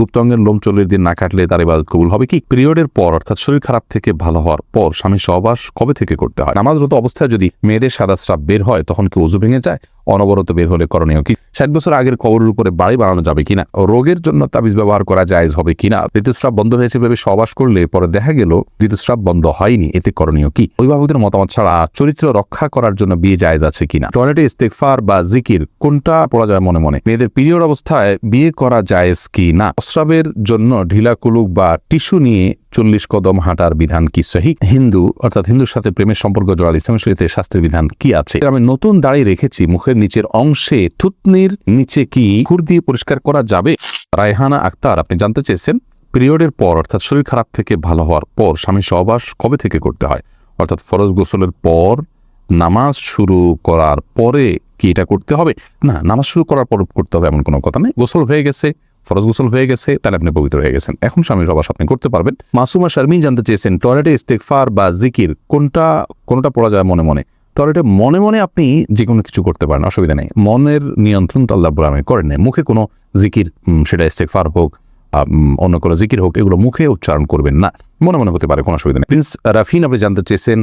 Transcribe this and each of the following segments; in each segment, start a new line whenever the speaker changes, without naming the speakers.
গুপ্তাঙ্গের লোম চল্লিশ দিন না কাটলে তার ইবাদত কবুল হবে কি? পিরিয়ডের পর, অর্থাৎ শরীর খারাপ থেকে ভালো হওয়ার পর স্বামী সহবাস কবে থেকে করতে হয়? নামাজরত অবস্থায় যদি মেয়েদের সাদা স্রাব বের হয়, তখন কি উজু ভেঙে যায়? অনবরত বের হলে করণীয় কি? ষাট বছর আগের কবরের উপরে বাড়ি বানানো যাবে কিনা? রোগের জন্য তাবিজ ব্যবহার করা জায়েজ হবে কিনা? ঋতুস্রাব বন্ধ হয়েছে ভেবে সহবাস করলে পরে দেখা গেল ঋতুস্রাব বন্ধ হয়নি। এতে করণীয় কি? অভিভাবকদের মতামত ছাড়া চরিত্র রক্ষা করার জন্য বিয়ে জায়েজ আছে কিনা? টয়লেটে ইস্তেকফার বা জিকির কোনটা পড়া যায় মনে মনে? মেয়েদের পিরিয়ড অবস্থায় বিয়ে করা জায়েজ কি না প্রস্রাবের জন্য ঢিলা কুলুক বা টিস্যু নিয়ে চল্লিশ কদম হাঁটার বিধান কি সহি? হিন্দু, অর্থাৎ হিন্দুর সাথে প্রেমের সম্পর্ক জড়াল ইসলাম শরীয়তে শাস্ত্রের বিধান কি আছে? আমি নতুন দাঁড়িয়ে রেখেছি মুখের নিচের অংশে থুতনির নিচে কি খুর দিয়ে পরিষ্কার করা যাবে? রায়হানা আক্তার, আপনি জানতে চেয়েছেন? পিরিয়ডের পর, অর্থাৎ শরীর খারাপ থেকে ভালো হওয়ার পর স্বামী সহবাস কবে থেকে করতে হয়? অর্থাৎ ফরজ গোসলের পর, নামাজ শুরু করার পরে কি এটা করতে হবে? না, নামাজ শুরু করার পর করতে হবে এমন কোনো কথা নেই। গোসল হয়ে গেছে, ফরজ গোসল হয়ে গেছে, তাহলে আপনি পবিত্র হয়ে গেছেন। এখন স্বামী সবাস আপনি করতে পারবেন। মাসুমা শারমিন জানতে চেয়েছেন, টয়লেটে ইস্তেকফার বা জিকির কোনটা কোনটা পড়া যায় মনে মনে? টয়লেটে মনে মনে আপনি যে কোনো কিছু করতে পারেন, অসুবিধা নেই। মনের নিয়ন্ত্রণ তো আল্লাহ আমি করেন নাই। মুখে কোনো জিকির সেটা ইস্তেকফার হোক অন্য কোনো জিকির হোক, এগুলো মুখে উচ্চারণ করবেন না। মনে মনে হতে পারে, কোনো অসুবিধা নেই। প্রিন্স রাফিন আপনি জানতে চেয়েছেন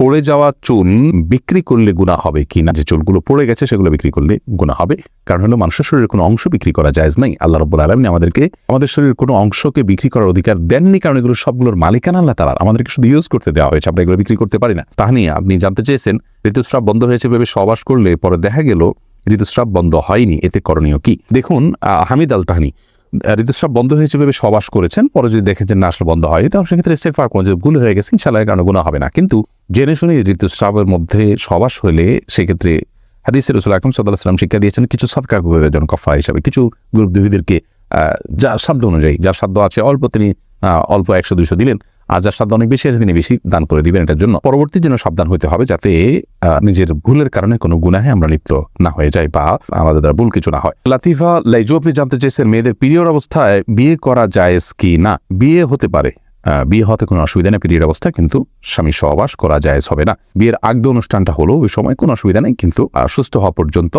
পড়ে যাওয়া চুল বিক্রি করলে গুণা হবে কি না? যে চুলগুলো পড়ে গেছে, সেগুলো বিক্রি করলে গুণা হবে। কারণ হলো, মানুষের শরীরের কোনো অংশ বিক্রি করা যায় নাই। আল্লাহ রব্বুল আলমিন আমাদেরকে, আমাদের শরীরের কোনো অংশকে বিক্রি করার অধিকার দেননি। কারণ এগুলো সবগুলোর মালিকানা আল্লাহ তালা আমাদেরকে শুধু ইউজ করতে দেওয়া হয়েছে। আমরা এগুলো বিক্রি করতে পারি না। তা নিয়ে আপনি জানতে চেয়েছেন, ঋতুস্রাব বন্ধ হয়েছে ভেবে সবাস করলে পরে দেখা গেল, ঋতুস্রাব বন্ধ হয়নি। এতে করণীয় কি? দেখুন হামিদ আল তাহানি ঋতুস্রাব বন্ধ হয়েছে ভেবে সবাস করেছেন। পরে যদি দেখেছেন না, আসলে বন্ধ হয় তাহলে সেক্ষেত্রে সেফার কোনো যে ভুল হয়ে গেছে ইনশাল্লাহ কারণে গুণা হবে না। কিন্তু জেনে শুনে ঋতুস্রাবের মধ্যে সবাস হলে সেক্ষেত্রে হাদিসের রসুল আকরম সাল্লাহ সাল্লাম শিক্ষা দিয়েছেন কিছু সৎকা জন্য কফা হিসাবে, কিছু গ্রুপ দুহিদেরকে যা সাধ্য অনুযায়ী, যার সাধ্য আছে অল্প তিনি অল্প একশো, দুইশো দিলেন, আর যার সাধ্য অনেক বেশি আছে তিনি বেশি দান করে দিবেন এটার জন্য। পরবর্তী জন্য সাবধান হতে হবে যাতে নিজের ভুলের কারণে কোনো গুনাহে আমরা লিপ্ত না হয়ে যাই বা আমাদের দ্বারা ভুল কিছু না হয়। লাতিফা লাইজু আপনি জানতে চেয়েছেন মেয়েদের পিরিয়ড অবস্থায় বিয়ে করা জায়েজ কি না? বিয়ে হতে পারে। বিয়ে হতে কোনো অসুবিধা নেই পিরিয়ড অবস্থা কিন্তু স্বামী সহবাস করা জায়েজ হবে না। বিয়ের আগদ অনুষ্ঠানটা হলো ওই সময় কোনো অসুবিধা নেই, কিন্তু সুস্থ হওয়া পর্যন্ত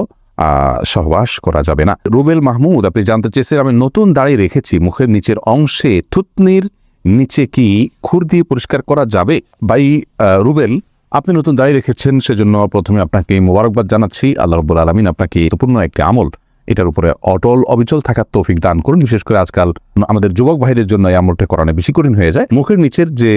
সহবাস করা যাবে না। রুবেল মাহমুদ, আপনি জানতে চেয়েছেন, আমি নতুন দাড়ি রেখেছি, মুখের নিচের অংশে থুতনির নিচে কি খুর দিয়ে পরিষ্কার করা যাবে? বাই রুবেল, আপনি নতুন দাড়ি রেখেছেন, সেজন্য প্রথমে আপনাকে মোবারকবাদ জানাচ্ছি। আল্লাহ রব্বুল আলমিন আপনাকে গুরুত্বপূর্ণ একটি আমল এটার উপরে অটল, অবিচল থাকার তৌফিক দান করুন। বিশেষ করে আজকাল আমাদের যুবক ভাইদের জন্য এই আমলটা করানো বেশি কঠিন হয়ে যায়। মুখের নিচের যে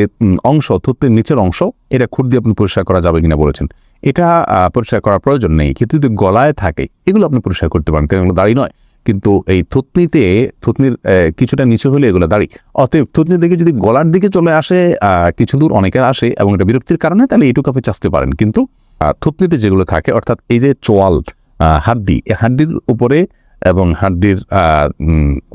অংশ, থুতনির নিচের অংশ, এটা খুর দিয়ে আপনি পরিষ্কার করা যাবে কিনা বলেছেন। এটা পরিষ্কার করার প্রয়োজন নেই। কিন্তু যদি গলায় থাকে, এগুলো আপনি পরিষ্কার করতে পারেন, কারণ এগুলো দাড়ি নয়। কিন্তু এই থুতনিতে, থুতনির কিছুটা নিচে হলে এগুলো দাড়ি। অতএব থুতনির দিকে যদি গলার দিকে চলে আসে কিছু দূর অনেকের আসে এবং এটা বিরক্তির কারণে, তাহলে এইটুকু আপনি চাচতে পারেন। কিন্তু থুতনিতে যেগুলো থাকে, অর্থাৎ এই যে চোয়াল হাড্ডি। হাড্ডির উপরে এবং হাড্ডির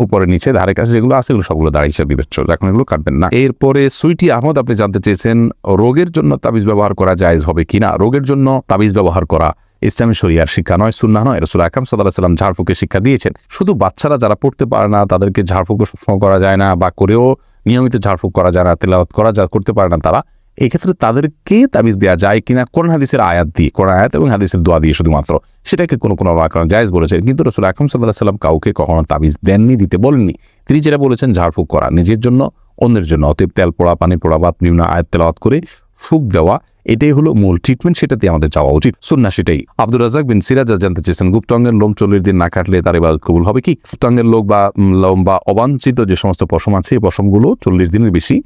উপরে নিচে ধারে কাছে যেগুলো আছে, এগুলো সবগুলো দাড়ি হিসেবে বিবেচ্য এখন এগুলো কাটবেন না। এরপরে সুইটি আহমদ, আপনি জানতে চেয়েছেন, রোগের জন্য তাবিজ ব্যবহার করা জায়েজ হবে কিনা? রোগের জন্য তাবিজ ব্যবহার করা ইসলামী শরিয়ার শিক্ষা নয় সুন্না নয়। রসুল আকাম সাল্লাহ সাল্লাম ঝাড়ফুঁকের শিক্ষা দিয়েছেন। শুধু বাচ্চারা যারা পড়তে পারে না, তাদেরকে ঝাড়ফুঁকও করা যায় না, বা করেও নিয়মিত ঝাড়ফুঁক করা যায় না, তেলাওয়াত করা যা করতে পারে না তারা। এক্ষেত্রে তাদেরকে তাবিজ দেওয়া যায় কিনা কোন হাদিসের আয়াত দিয়ে কোন আয়াত এবং হাদিসের দোয়া দিয়ে শুধুমাত্র, সেটাকে কোনো কোনো কারণ জায়েজ বলেছেন। কিন্তু রসুল আকরম সাল্লাহ সাল্লাম কাউকে কখনো তাবিজ দেননি, দিতে বলেননি। তিনি যেটা বলেছেন, ঝাড়ফুঁক করা, নিজের জন্য, অন্যের জন্য। অতএব তেল, পোড়া, পানি, পোড়া বা বিভিন্ন আয়াত তেলাওয়াত করে ফুক দেওয়া, এটাই হলো মূল ট্রিটমেন্ট সেটাতে আমাদের যাওয়া উচিত। সুন্না সেটাই। আব্দুর রাজাক বিন সিরাজ জানতে চেয়েছেন গুপ্তাঙ্গের লোম চল্লিশ দিন না কাটলে তার এবার কবুল হবে কি? গুপ্তাঙ্গের লোক বা লোম বা অবাঞ্ছিত যে সমস্ত পশম আছে, এই পশমগুলো চল্লিশ দিনের বেশি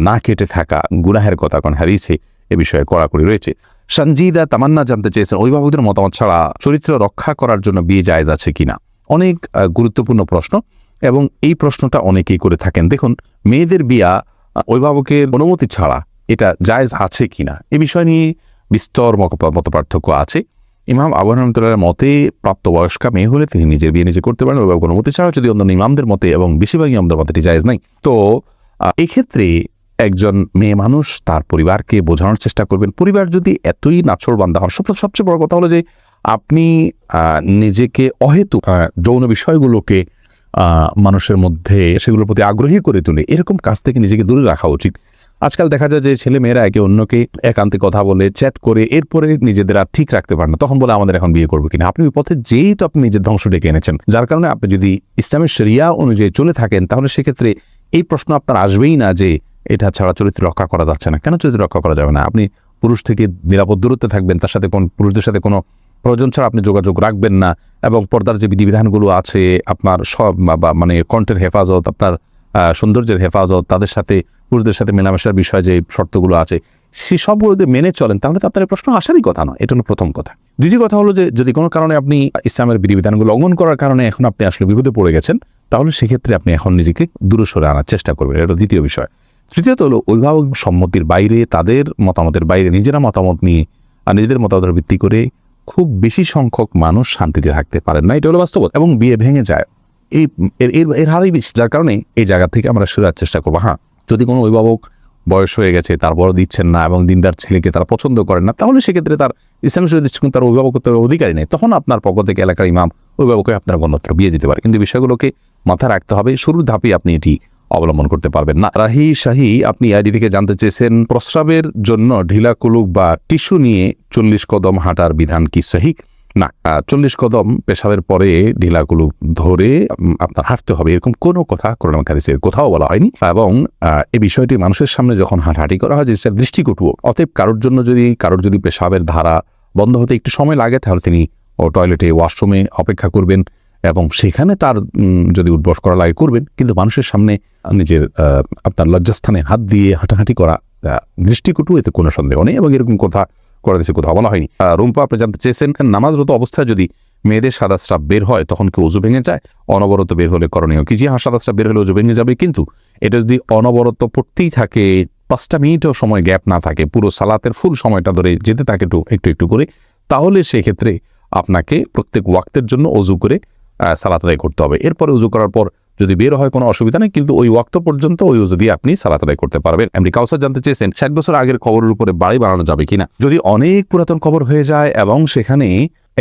না কেটে থাকা গুনাহের কথা কারণ হারিয়েছে, এ বিষয়ে কড়াকড়ি রয়েছে। সঞ্জিদা তামান্না জানতে চেয়েছেন, অভিভাবকদের মতামত ছাড়া চরিত্র রক্ষা করার জন্য বিয়ে জায়েজ আছে কিনা? অনেক গুরুত্বপূর্ণ প্রশ্ন এবং এই প্রশ্নটা অনেকেই করে থাকেন। দেখুন, মেয়েদের বিয়া অভিভাবকের অনুমতি ছাড়া এটা জায়জ আছে কিনা? এ বিষয় নিয়ে বিস্তর মত- পার্থক্য আছে। ইমাম আবু মতে, প্রাপ্তবয়স্কা মেয়ে হলে তিনি নিজের বিয়ে নিজে করতে পারেন অভিভাবক অনুমতি ছাড়া যদি অন্য ইমামদের মতে এবং বেশিরভাগ ইমামদের মতে এটি জায়েজ নাই। তো এক্ষেত্রে একজন মেয়ে মানুষ তার পরিবারকে বোঝানোর চেষ্টা করবেন। পরিবার যদি এতই নাছর বান্ধা হন সব- সবচেয়ে বড় কথা হলো যে আপনি নিজেকে অহেতু যৌন বিষয়গুলোকে মানুষের মধ্যে সেগুলোর প্রতি আগ্রহী করে তুলে। এরকম কাজ থেকে নিজেকে দূরে রাখা উচিত। আজকাল দেখা যায় যে ছেলে মেয়েরা একে অন্যকে একান্তে কথা বলে, চ্যাট করে, এরপরে নিজেদের আর ঠিক রাখতে পারে না। তখন বলে, আমাদের এখন বিয়ে করব কিনা? আপনি ওই পথে যেই তো আপনি নিজের ধ্বংস ডেকে এনেছেন, যার কারণে আপনি যদি ইসলামের শরিয়া অনুযায়ী চলে থাকেন, তাহলে সেক্ষেত্রে এই প্রশ্ন আপনার আসবেই না যে এটা ছাড়া চরিত্র রক্ষা করা যাচ্ছে না। কেন চরিত্র রক্ষা করা যাবে না? আপনি পুরুষ থেকে নিরাপদ দূরত্বে থাকবেন, তার সাথে কোন পুরুষদের সাথে কোনো প্রয়োজন ছাড়া আপনি যোগাযোগ রাখবেন না এবং পর্দার যে বিধিবিধানগুলো আছে, আপনার সব বা- মানে কণ্ঠের হেফাজত, আপনার সৌন্দর্যের হেফাজত, তাদের সাথে, পুরুষদের সাথে মেলামেশার বিষয়ে যে শর্তগুলো আছে, সে সবগুলো যদি মেনে চলেন, তাহলে তো আপনার প্রশ্ন আসারই কথা নয়। এটা হলো প্রথম কথা। দ্বিতীয় কথা হলো যে, যদি কোনো কারণে আপনি ইসলামের বিধিবিধানগুলো লঙ্ঘন করার কারণে এখন আপনি আসলে বিপদে পড়ে গেছেন তাহলে সেক্ষেত্রে আপনি এখন নিজেকে দূরে সরে আনার চেষ্টা করবেন, এটা দ্বিতীয় বিষয়। তৃতীয়ত হলো অভিভাবক সম্মতির বাইরে তাদের মতামতের বাইরে নিজেরা মতামত নিয়ে আর নিজেদের মতামতের ভিত্তি করে খুব বেশি সংখ্যক মানুষ শান্তিতে থাকতে পারেন না, এটা হলো বাস্তব এবং বিয়ে ভেঙে যায়। এই, এর এর হারই বেশি। যার কারণে এই জায়গা থেকে আমরা সরার চেষ্টা করব। হ্যাঁ যদি কোনো অভিভাবক বয়স হয়ে গেছে তারপরও দিচ্ছেন না এবং দিনদার ছেলেকে তারা পছন্দ করেন না, তাহলে সেক্ষেত্রে তার ইসলাম দৃষ্টিকোণ তার অভিভাবকত্বের অধিকারী নেই। তখন আপনার পক্ষ থেকে এলাকার ইমাম, অভিভাবককে আপনার গণত্র বিয়ে দিতে পারে। কিন্তু বিষয়গুলোকে মাথায় রাখতে হবে, শুরুর ধাপে আপনি এটি অবলম্বন করতে পারবেন না। রাহি শাহি, আপনি আইডি থেকে জানতে চেয়েছেন, প্রস্রাবের জন্য ঢিলা কুলুক বা টিস্যু নিয়ে চল্লিশ কদম হাঁটার বিধান কি সহি না, চল্লিশ কদম পেশাবের পরে ঢিলা কুলুক ধরে আপনার হাঁটতে হবে, এরকম কোনো কথা করোনা কারিসের কোথাও বলা হয়নি। এবং এই বিষয়টি মানুষের সামনে যখন হাঁটাহাঁটি করা হয়, যে সেটা দৃষ্টিকটুও অতএব কারোর জন্য যদি, কারোর যদি পেশাবের ধারা বন্ধ হতে একটু সময় লাগে, তাহলে তিনি ও টয়লেটে, ওয়াশরুমে অপেক্ষা করবেন এবং সেখানে তার যদি উদ্বস করা লাগে, করবেন। কিন্তু মানুষের সামনে নিজের আপনার লজ্জাস্থানে হাত দিয়ে হাঁটাহাঁটি করা দৃষ্টিকটু, এতে কোনো সন্দেহ নেই এবং এরকম কথা করে দিয়েছে কোথাও বলা হয়নি। রুম্পা, আপনি জানতে চেয়েছেন, নামাজরত অবস্থায় যদি মেয়েদের সাদা স্রাব বের হয়, তখন কি উজু ভেঙে যায়? অনবরত বের হলে করণীয় কি? যে হ্যাঁ সাদা স্রাব বের হলে উজু ভেঙে যাবে, কিন্তু এটা যদি অনবরত পড়তেই থাকে, পাঁচটা মিনিটও সময় গ্যাপ না থাকে, পুরো সালাতের ফুল সময়টা ধরে যেতে থাকে একটু একটু একটু করে, তাহলে সেক্ষেত্রে আপনাকে প্রত্যেক ওয়াক্তের জন্য অজু করে সালাত আদায় করতে হবে। এরপরে উজু করার পর যদি বের হয় কোনো অসুবিধা নেই, কিন্তু ওই ওয়াক্ত পর্যন্ত ওই যদি আপনি সালাত আদায় করতে পারবেন। এমনি কাউসার জানতে চেয়েছেন, ষাট বছর আগের কবরের উপরে বাড়ি বানানো যাবে কিনা? যদি অনেক পুরাতন কবর হয়ে যায় এবং সেখানে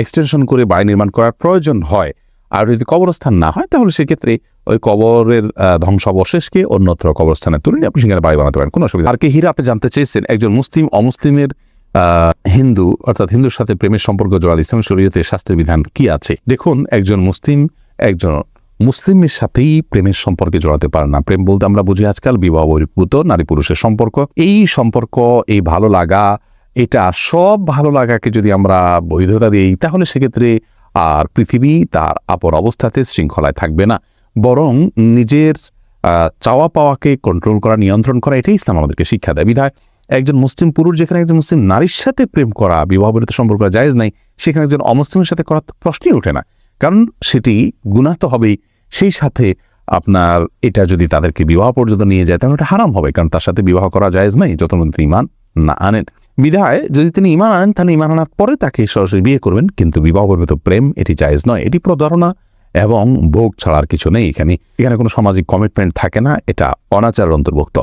এক্সটেনশন করে বাড়ি নির্মাণ করার প্রয়োজন হয়, আর যদি কবরস্থান না হয়, তাহলে সেক্ষেত্রে ওই কবরের ধ্বংসাবশেষকে অন্যত্র কবরস্থানে তুলে নিয়ে আপনি সেখানে বাড়ি বানাতে পারেন, কোনো অসুবিধা আর কে হীরা, আপনি জানতে চেয়েছেন, একজন মুসলিম, অমুসলিমের হিন্দু, অর্থাৎ হিন্দুর সাথে প্রেমের সম্পর্ক জড়াল ইসলাম শরীয়তে শাস্ত্রের বিধান কি আছে? দেখুন, একজন মুসলিম, একজন মুসলিমের সাথেই প্রেমের সম্পর্কে জড়াতে পারে না। প্রেম বলতে আমরা বুঝি আজকাল বিবাহ বহির্ভূত, নারী পুরুষের সম্পর্ক। এই সম্পর্ক, এই ভালো লাগা, এটা সব ভালো লাগাকে যদি আমরা বৈধতা দিই, তাহলে সেক্ষেত্রে আর পৃথিবী তার আপর অবস্থাতে শৃঙ্খলায় থাকবে না। বরং নিজের চাওয়া পাওয়াকে কন্ট্রোল করা, নিয়ন্ত্রণ করা, এটাই ইসলাম আমাদেরকে শিক্ষা দেয়। বিধায় একজন মুসলিম পুরুষ, যেখানে একজন মুসলিম নারীর সাথে প্রেম করা, বিবাহ সম্পর্ক জায়েজ নাই, সেখানে একজন অমুসলিমের সাথে করা তো প্রশ্নই ওঠে না। কারণ সেটি গুনাহ তো হবেই। সেই সাথে আপনার এটা যদি তাদেরকে বিবাহ পর্যন্ত নিয়ে যায়, তাহলে এটা হারাম হবে, কারণ তার সাথে বিবাহ করা জায়েজ নাই যত তিনি ইমান না আনেন। বিধায় যদি তিনি ইমান আনেন, তাহলে ইমান আনার পরে তাকে সরাসরি বিয়ে করবেন, কিন্তু বিবাহ পর্যন্ত প্রেম, এটি জায়েজ নয়, এটি প্রতারণা এবং ভোগ ছাড়ার কিছু নেই এখানে। এখানে কোনো সামাজিক কমিটমেন্ট থাকে না, এটা অনাচারের অন্তর্ভুক্ত।